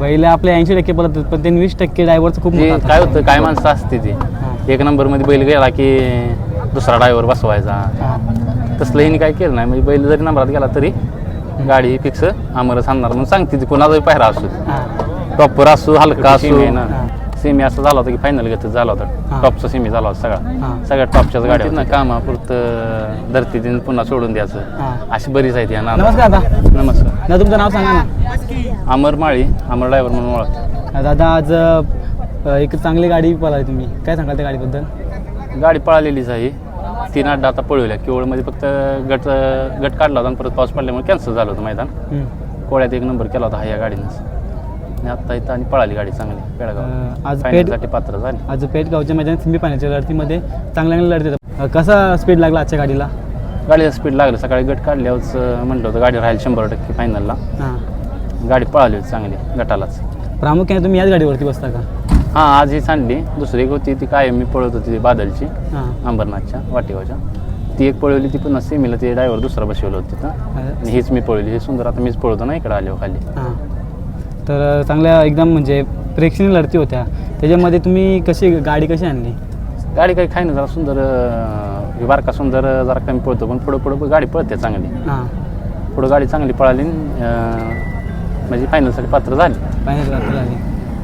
बैल आपले ऐंशी टक्के पडतात पण ते वीस टक्के ड्रायव्हरचं खूप ते मोठा हात काय. होतं. काय माणसं असते ती. एक नंबरमध्ये बैल गेला की दुसरा ड्रायव्हर बसवायचा. तसलं हिने काय केलं नाही म्हणजे बैल जरी नंबरात गेला तरी गाडी फिक्स आमरच आणणार म्हणून सांगते ती. कोणाचाही पायरा असू टॉपर असू हलका असू. सेमी असं झाला होता की फायनल घेत झाला होता. हां. टॉपचा सेमी झाला होता सगळा. हां. सगळ्या टॉपच्याच गाड्या ना कामापुरतं धरती दिन पुन्हा सोडून द्यायचं. हां. अशी बरीच आहे ती ना नमस्कार दादा. नमस्कार. तुमचं नाव सांगा ना. अमर माळी अमर ड्रायव्हर म्हणून ओळखतो. दादा आज अ, एक चांगली गाडी पळाली तुम्ही. काय सांगाल त्या गाडीबद्दल? गाडी पळालेलीच आहे. तीन अड्डा आता पळवल्या. केवळमध्ये फक्त गट गट काढला होता आणि परत पाऊस पडल्यामुळे कॅन्सल झालं होतं मैदान. हं. कोळ्यात एक नंबर केला होता हा या गाडीनंच. आणि आत्ता इथं आणि पळाली गाडी चांगली अं, पेडगाव आज फायनलसाठी पात्र झाली. आज पेटगावच्या मैदानात सिमी पाण्याच्या लढतीमध्ये चांगल्या लढती होत्या. अ, कसा स्पीड लागला आजच्या गाडीला? गाडीला स्पीड लागलं. सकाळी गट काढल्यावरच अं, म्हटलं होतं गाडी राहील शंभर टक्के फायनलला हां. गाडी पळाली होती चांगली गटालाच. प्रामुख्याने तुम्ही याच गाडीवरती बसता का? हां आज ही सांडली दुसरी एक होती ती कायम मी पळत होती ती बादलची हां. अंबरनाथच्या वाटेगावच्या. ती एक पळवली ती पुन्हा सेमीला ते ड्रायव्हर दुसरा बसवलं होतं तिथं. आणि हीच मी पळवली. ही सुंदर आता मीच पळवतो ना इकडे आलो खाली. हां. तर चांगल्या एकदम म्हणजे प्रेक्षणीय लढती होत्या. त्याच्यामध्ये तुम्ही कशी गाडी कशी आणली? गाडी काही खाय ना जरा सुंदर अं, ही बारका सुंदर अं, जरा कमी पळतो पण पुढं पुढं गाडी पळते चांगली. हां. पुढं गाडी चांगली पळाली अं, म्हणजे फायनलसाठी पात्र झाली. फायनल रात्र झाली.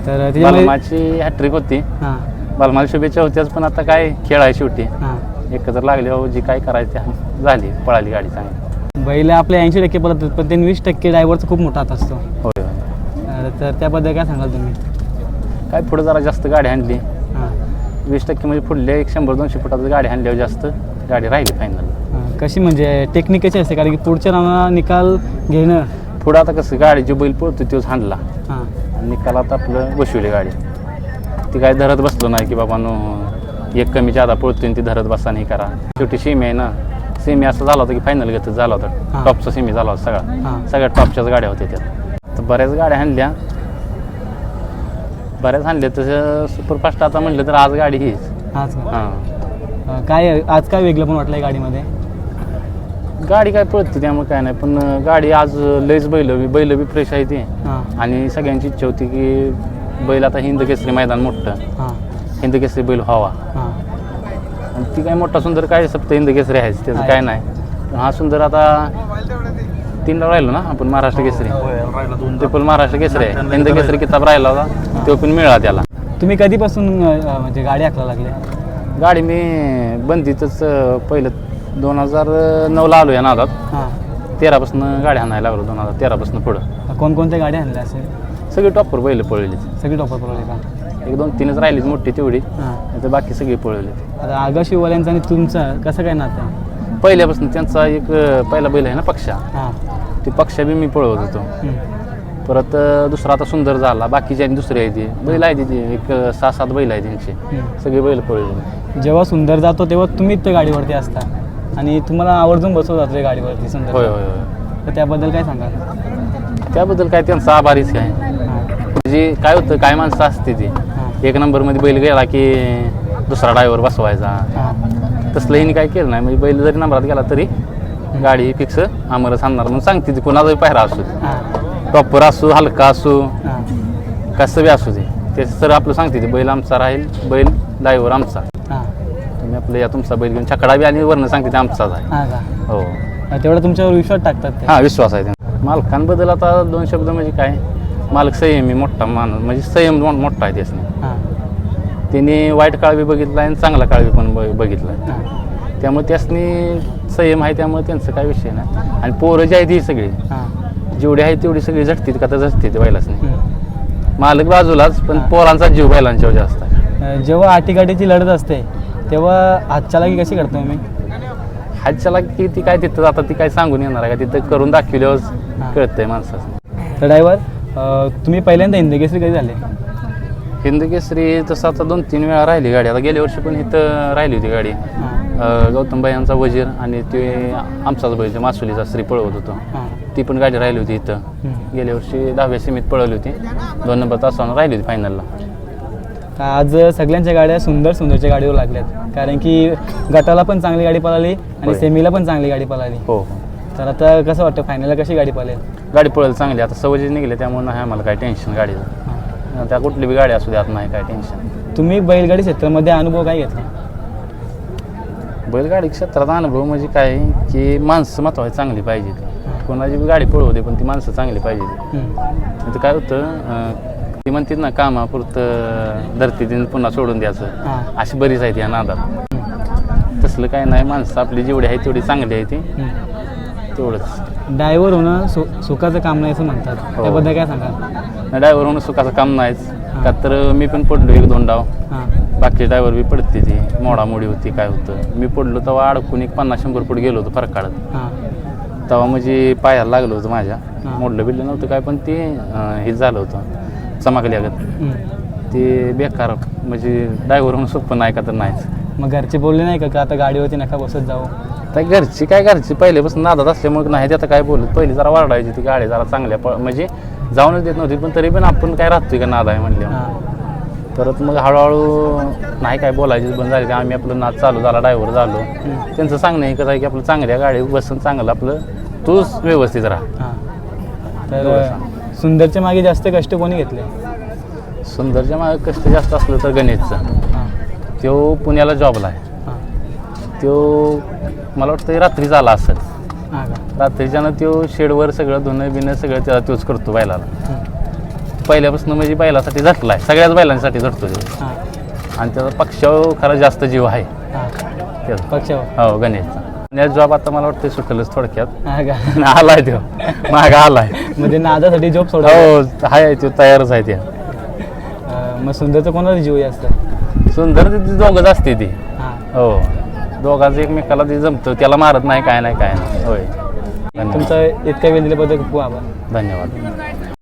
तर त्याच्यामध्ये बालमाची हॅट्रिक होती. हां. बालमाला शुभेच्छा होत्याच पण आता काय खेळ आहे शेवटी. हां. एकत्र लागल्यावर जी काय करायची ते झाली पळाली गाडी चांगली. बैल आपले ऐंशी टक्के पडतात पण ते वीस टक्के ड्रायव्हरचा खूप मोठा हात असतो. होय. तर त्याबद्दल काय सांगाल तुम्ही? काय पुढं जरा जास्त गाडी आणली. हां. वीस टक्के म्हणजे पुढल्या एक शंभर दोनशे फुटाचं गाडी आणल्यावर जास्त गाडी राहिली फायनल हां. कशी म्हणजे टेक्निक कशी असते? कारण की पुढच्या निकाल घेणं पुढं आता कसं गाडी जो बैल पळतो तोच हाणला. हां. आणि निकालात आपलं बसवली गाडी. ती काय धरत बसलो नाही की बाबा नो एक कमी जादा पळतोय आणि ती धरत बसा नाही करा. शेवटी सेमी आहे ना सेमी असं झाला होता की फायनल घेतच झाला होता. टॉपचा सेमी झाला होता सगळा. सगळ्या टॉपच्याच गाड्या होत्या त्यात तर बऱ्याच गाड्या आणल्या बऱ्याच आणल्या तसं सुपरफास्ट आता म्हटलं तर आज गाडी हीच. हां. काय आज काय वेगळं पण वाटलं गाडीमध्ये? गाडी काय पळते त्यामुळे काय नाही पण गाडी आज लयच बैल बैल बी फ्रेश आहे ती. हां. आणि सगळ्यांची इच्छा होती की बैल आता हिंद केसरी मैदान मोठं. हां. हिंद केसरी बैल व्हावा. हां. आणि ती काय मोठा सुंदर काय सप्त हिंद केसरी आहेच त्याचं आहे. काय नाही. पण हा सुंदर आता तीनला राहिलो ना आपण महाराष्ट्र केसरी. ते पण महाराष्ट्र केसरी आहे. हिंद केसरी किताब राहिला होता तो पण मिळाला त्याला. तुम्ही कधीपासून म्हणजे गाडी हाकला लागले? गाडी मी बंदीतच पहिलं दोन हजार नऊला आलो या नादात. हां. तेरापासून गाडी हाणायला लागलो दोन हजार तेरापासून पुढं. कोणकोणत्या गाड्या आणल्या असेल सगळी टॉपवर बैल पळवली सगळी टॉपर पडले का? एक दोन तीनच राहिलीच मोठी तेवढी. हां. नाही बाकी सगळी पळवली आता आगा शिववाल्यांचं आणि तुमचं कसं काय नातं? आहे? पहिल्यापासून त्यांचा एक अं, पहिला बैल आहे ना पक्षा. हां. ते पक्षा बी मी पळवत होतो. परत अं, दुसरा आता सुंदर झाला. बाकीची आणि दुसरी आहे ती. बैल आहे ती एक अं, सहा सात बैल आहे त्यांची. सगळी बैल पळवली जेव्हा सुंदर जातो तेव्हा तुम्हीच त्या गाडीवरती असता. आणि तुम्हाला आवर्जून बसवत त्या गाडीवरती होय होय होय. तर त्याबद्दल काय सांगाल? त्याबद्दल काय त्यांचा आभारीच हां. म्हणजे काय होतं काय माणसं असते ती. हां. एक नंबरमध्ये बैल गेला की दुसरा ड्रायव्हर बसवायचा. हां. तसलं हिने काय केलं नाही म्हणजे बैल जरी नंबरात गेला तरी गाडी फिक्स आम्हाला सांगणार म्हणून सांगते ती. कोणाचाही पायरा असू दे. हां. टॉपर असू हलका असू हां. कसं बी असू दे. ते सर आपलं सांगते ते बैल आमचा राहील बैल ड्रायव्हर आमचा. हां तुम्ही आपलं या तुमचा बैल घेऊन छकडा बी आणि वर्ण सांगते ते आमचाच आहे. हां का? हो. तेवढा तुमच्यावर विश्वास टाकतात ते? हा विश्वास आहे त्यांचा. मालकांबद्दल आता दोन शब्द म्हणजे काय? मालक संयमी मोठा माणूस म्हणजे संयम मो- मोठा आहे त्यासने. हां. त्यांनी वाईट काळ बी बघितला आणि चांगला काळ बी पण ब- बघितला. हां. त्यामुळे त्यासनी संयम आहे त्यामुळे त्यांचं काय विषय नाही. आणि पोरं जी आहेत ही सगळी हां. जेवढी आहे तेवढी सगळी झटतील का तर झटते ते बैलासनी. हं. मालक बाजूलाच पण पोरांचा जीव बैलांच्यावर जास्त आहे. अ, जेव्हा लढत असते तेव्हा हातच्या लागी कशी करतो मी हातच्याला की ती काय तिथं आता ती काय सांगून येणार आहे का? तिथं करून दाखवल्यावर कळतंय माणसाचं. तर ड्रायव्हर तुम्ही पहिल्यांदा हिंदकेसरी कधी झाले? हिंद केसरी तसं आता दोन तीन वेळा राहिली गाडी. आता गेल्या वर्षी पण इथं राहिली होती गाडी. गौतमबाई यांचा वजीर आणि ते आमचाच बैल मासुलीचा स्त्री पळवत होतो. ती पण गाडी राहिली होती इथं. गेल्या वर्षी दहाव्या सीमित पळवली होती. दोन नंबर तासानं राहिली होती फायनलला आज सगळ्यांच्या गाड्या सुंदर सुंदरच्या गाडीवर लागल्यात. कारण की गटाला पण चांगली गाडी पळाली आणि होय. सेमीला पण चांगली गाडी पळाली. हो. हो तर आता कसं वाटतं फायनलला कशी गाडी पळेल? गाडी पळेल चांगली. आता सवय निघले त्यामुळे नाही आम्हाला काय टेन्शन गाडीचं. त्या कुठली बी गाडी असू द्यात नाही काय टेन्शन तुम्ही बैलगाडी क्षेत्रामध्ये अनुभव काय घेतला? बैलगाडी क्षेत्रात अनुभव म्हणजे काय की माणसं महत्वाची चांगली पाहिजे ती कोणाची बी गाडी पळवू दे पण ती माणसं चांगली पाहिजे ती हम्म. आता काय होतं अं, ती म्हणतात ना कामापुरतं धरती दिन पुन्हा सोडून द्यायचं. अशी बरीच आहेत या नादात. तसलं काय नाही माणसं आपली जेवढी आहे तेवढी चांगली आहे ती. तेवढंच. ड्रायव्हर होणं सु सुखाचं काम नाही असं म्हणतात. हो. त्याबद्दल काय सांगा ड्रायव्हर होणं सुखाचं काम नाहीच. का तर मी पण पडलो एक दोन डाव. बाकी ड्रायव्हर बी पडते ती. मोडामोडी होती काय होतं. मी पडलो तेव्हा अडकून एक पन्नास शंभर फूट गेलो होतो फरक काढत तेव्हा म्हणजे पायाला लागलं होतं माझ्या. मोडलं बिडलं नव्हतं काय पण ते हे झालं होतं. चमकल्या गत हम्म. ते बेकार म्हणजे ड्रायव्हर सोपं नाही का तर नाहीच. मग घरचे बोलले नाही का की आता गाडीवरती नका बसत जाऊ? तर घरची काय घरची? पहिल्यापासून नादात असल्यामुळे नाही ते आता काय बोलत पहिली जरा वाढायची ती गाडी जरा चांगल्या प- म्हणजे जाऊनच देत नव्हती पण तरी पण आपण काय राहतोय का नाद आहे म्हणल्या हां. परत मग हळूहळू नाही काय बोलायची बंद झाली आम्ही आपलं नाद चालू झाला ड्रायव्हर झालो. त्यांचं सांगणं कसं आहे की आपलं चांगल्या गाडी बसून चांगलं आपलं तूच व्यवस्थित राहा. तर सुंदरच्या मागे जास्त कष्ट कोणी घेतले? सुंदरच्या मागे कष्ट जास्त असलं तर गणेशचं. हां. तो पुण्याला जॉबला आहे. हां. तो मला वाटतं रात्री झाला असेल. हां का? रात्रीच्यानं तो शेडवर सगळं धुणं बिणं सगळं त्याला तोच करतो बैलाला. पहिल्यापासून म्हणजे बैलासाठी झटला आहे सगळ्याच बैलांसाठी झटतो तो. हां. आणि त्याचा पक्षावर खरा जास्त जीव आहे. हां. त्याचा. पक्षावर हो गणेशचा. आणि जॉब आता मला वाटतं सुटलंच थोडक्यात. हां का? आलाय तो. मागा आलाय. म्हणजे नादासाठी जॉब सोडा हो आहे तो तयारच आहे त्या. मग सुंदरचं कोणाला जीव जास्त सुंदर ती दोघंच असते ती. हां. हो. दोघांचं एकमेकाला ते जमतं. त्याला मारत नाही काय नाही काय नाही. होय. धन्यवाद. तुमचा इतका वेळ दिल्याबद्दल खूप आभार. धन्यवाद.